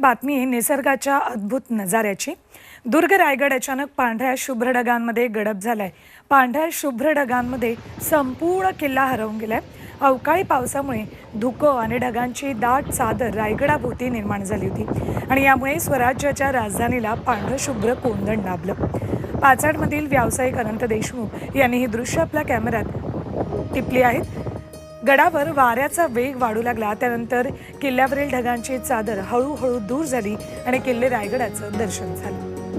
बातमी आहे निसर्गाच्या अद्भुत नजाऱ्याची. दुर्ग रायगड अचानक पांढऱ्या शुभ्र ढगांमध्ये गडप झालाय. पांढऱ्या शुभ्र ढगांमध्ये संपूर्ण किल्ला हरवून गेलाय. अवकाळी पावसामुळे धुकं आणि ढगांची दाट चादर रायगडाभोवती निर्माण झाली होती आणि यामुळे स्वराज्याच्या राजधानीला पांढरं शुभ्र कोंदण लाभलं. पाचाडमधील व्यावसायिक अनंत देशमुख यांनी ही दृश्य आपल्या कॅमेऱ्यात टिपली आहेत गडावर वाऱ्याचा वेग वाढू लागला. त्यानंतर किल्ल्यावरील ढगांची चादर हळूहळू दूर झाली आणि किल्ले रायगडाचं दर्शन झालं.